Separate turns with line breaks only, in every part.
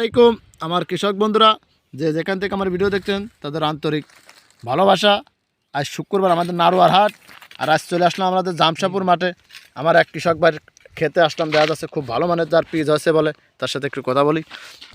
আলাইকুম। আমার কৃষক বন্ধুরা যে যেখান থেকে আমার ভিডিও দেখছেন তাদের আন্তরিক ভালোবাসা। আজ শুক্রবার আমাদের নারোয়ার হাট আর আজ চলে আসলাম আমাদের জামশাপুর মাঠে। আমার এক কৃষক ভাই খেতে আসলাম দেখা যাচ্ছে খুব ভালো মানের যার পিজ হয়েছে বলে তার সাথে একটু কথা বলি।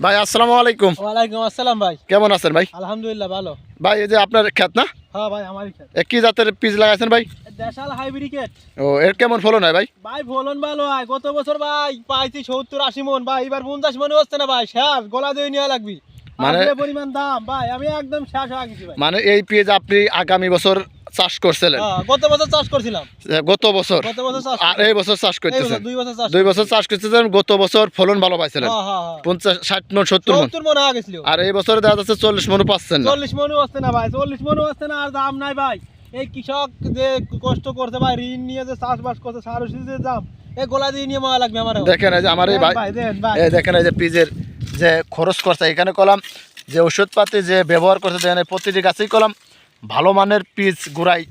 ভাই আসসালামু আলাইকুম।
ওয়ালাইকুম আসসালাম ভাই।
কেমন আছেন ভাই?
আলহামদুলিল্লাহ ভালো।
ভাই এই যে আপনার ক্ষেত না?
হ্যাঁ ভাই আমারই
কি জাতের পিস লাগাইছেন ভাই?
দেশাল হাইব্রিকেট
ও এর কেমন ফলন হয় ভাই?
ভাই ফলন ভালো হয়। গত বছর ভাই পাইছি সত্তর আশি মন। ভাই এবার পঞ্চাশ মনে হচ্ছে না ভাই। শেষ গলা দিয়ে নিয়ে লাগবি।
মানে-
পরিমাণ দাম। ভাই আমি একদম শেষ হয়ে গেছি ভাই।
মানে এই পেঁয়াজ আপনি আগামী বছর চাষ করছিলেন?
হ্যাঁ, গত বছর চাষ করছিলাম।
গত বছর?
গত বছর চাষ
আর এই বছর চাষ করতেছেন?
দুই বছর চাষ
দুই বছর চাষ করতেছেন গত বছর ফলন ভালো পাইছিলেন?
হ্যাঁ হ্যাঁ হ্যাঁ।
পঞ্চাশ ষাট মন সত্তর মন?
সত্তর মনে হয়ে
আর এই বছর দেখা যাচ্ছে চল্লিশ মনও পাচ্ছেন না।
চল্লিশ মনে হচ্ছে না ভাই চল্লিশ মনে হচ্ছে না আর দাম নাই ভাই। এই কৃষক যে কষ্ট করছে বা ঋণ নিয়ে যে চাষবাস করছে সার ওষুধ যে দাম এই গোলা দিয়ে নিয়ে মারা লাগবে আমার
দেখেন এই যে আমার এই ভাই দেখেন এই যে পিজের যে খরচ করছে এখানে কলাম যে ওষুধপাতি যে ব্যবহার করছে দেখেন এই প্রতিটি গাছেই কলাম ভালো মানের পিচ গুড়াই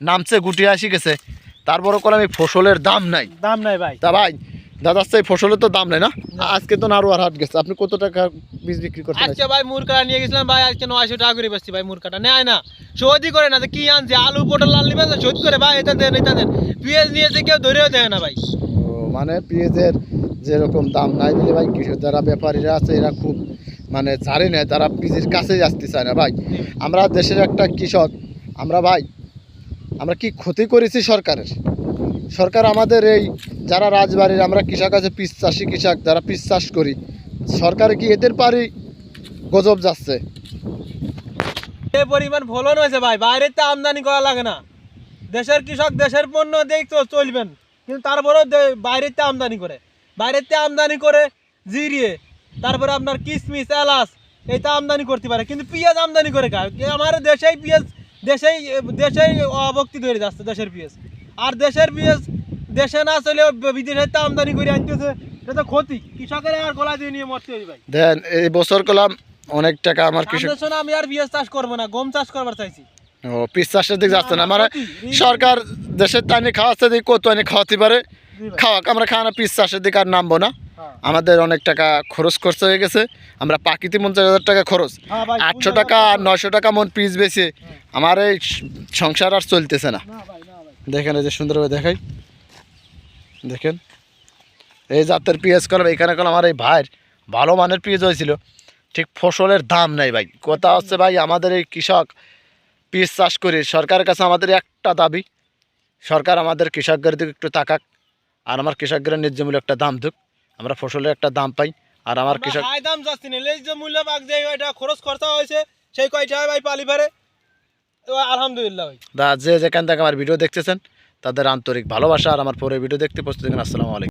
নামছে গুটিয়ে আসি গেছে। তারপরও কলাম এই ফসলের দাম নাই।
দাম নাই ভাই।
তা ভাই দাদা এই ফসলের তো দাম নাই না? আজকে তো নারোয়ার হাট গেছে। আপনি কত টাকা বীজ বিক্রি করতে
আজকে ভাই মুরকাটা নিয়ে গেছিলাম ভাই আজকে নয়শো টাকা করে বেচছি ভাই মুরকাটা নেয় না সৌদি করে না কি আনছে আলু পটল লাল নিবে শোধ করে ভাই এটা দেন এটা দেন। পেঁয়াজ নিয়েছে কেউ ধরেও দেয় না ভাই।
মানে পেঁয়াজের যেরকম দাম নাই বলে ভাই কৃষক যারা ব্যাপারীরা আছে এরা খুব মানে ছাড়ে নেয় তারা পিজের কাছেই আসতে চায় না ভাই। আমরা দেশের একটা কৃষক আমরা ভাই আমরা কি ক্ষতি করেছি সরকারের? সরকার আমাদের এই যারা রাজবাড়ির আমরা কৃষক আছে পিস চাষি কৃষক যারা পিস চাষ করি সরকার কি এদের পারি গজব যাচ্ছে?
পরিমাণ ফলন হয়েছে ভাই বাইরের তো আমদানি করা লাগে না। দেশের কৃষক দেশের পণ্য দিয়েই তো চলবেন, কিন্তু তারপরেও বাইরের তো আমদানি করে। বাইরের তো আমদানি করে জিরিয়ে, তারপরে আপনার কিশমিশ এলাচ এইটা আমদানি করতে পারে। কিন্তু পেঁয়াজ আমদানি করে খায় আমার দেশেই পেঁয়াজ, দেশেই দেশেই অবক্তি ধরে যাচ্ছে দেশের পেঁয়াজ। আর দেশের পেঁয়াজ দেশে না চলেও বিদেশের তো আমদানি করে আনতেছে। এটা তো ক্ষতি। কৃষকের আর গলা দিয়ে নিয়ে মরতে ভাই।
দেন এই বছর করলাম অনেক টাকা আমার কৃষক
আমি আর চাষ করব না গম চাষ করবার চাইছি।
ও পিস চাষের দিকে যাচ্ছে না। মানে সরকার দেশের খাওয়াচ্ছে দিকে কত আনি খাওয়াতে পারে। খাওয়াক আমরা খাওয়া না পিস চাষের দিকে আর নামবো না।
হ্যাঁ।
আমাদের অনেক টাকা খরচ খরচা হয়ে গেছে। আমরা পাকিতে পঞ্চাশ হাজার টাকা খরচ।
হ্যাঁ
আটশো টাকা আর। নয়শো টাকা মন পিস বেশি। আমার এই সংসার আর চলতেছে না। দেখেন এই যে সুন্দরভাবে দেখাই। দেখেন। এই জাতের পেঁয়াজ কলম এখানে কলম আমার এই ভাইয়ের ভালো মানের পেঁয়াজ হয়েছিল। ঠিক ফসলের দাম নাই ভাই। কথা হচ্ছে ভাই আমাদের এই কৃষক পিস চাষ করে সরকারের কাছে আমাদের একটা দাবি সরকার আমাদের কৃষকদের দিকে একটু তাকাক আর আমার কৃষকদের ন্যায্য মূল্য একটা দাম দিক। আমরা ফসলের একটা দাম পাই আর আমার কৃষক
দাম যাচ্ছি না এই মূল্য যে এটা খরচ খরচা হয়েছে সেই কয়টা ভাই পালি আলহামদুলিল্লাহ ভাই।
দা যে যেখান থেকে আমার ভিডিও দেখতেছেন তাদের আন্তরিক ভালোবাসা আর আমার পরে ভিডিও দেখতে প্রস্তুত আসসালামু আলাইকুম।